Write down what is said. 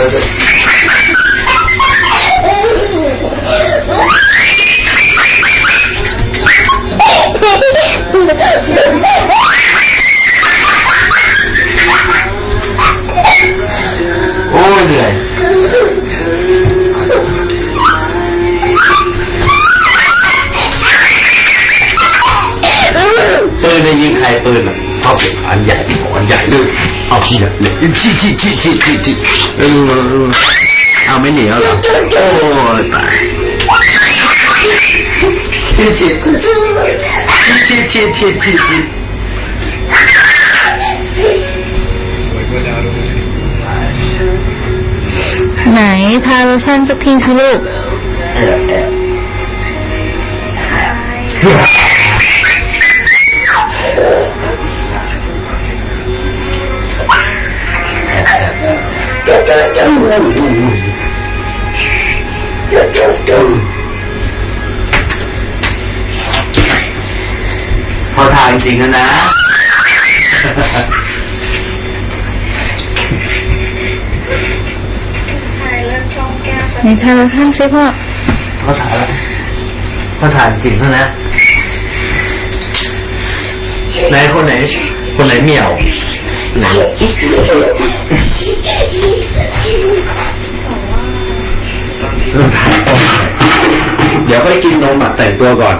โอ้ยเหนื่อยปืนในยิงใครปืนอะเอาเก็บอันใหญ่อันใหญ่เลย 好美女要了 เออเออพอทางจริงนะนะไหนทาโลชั่นสิพ่อพอถ่ายแล้วพอถ่ายจริงแล้วนะไหนคนไหน คนไหนเหมียวไหน เดี๋ยวก็ได้กินนมอะแต่งตัวก่อน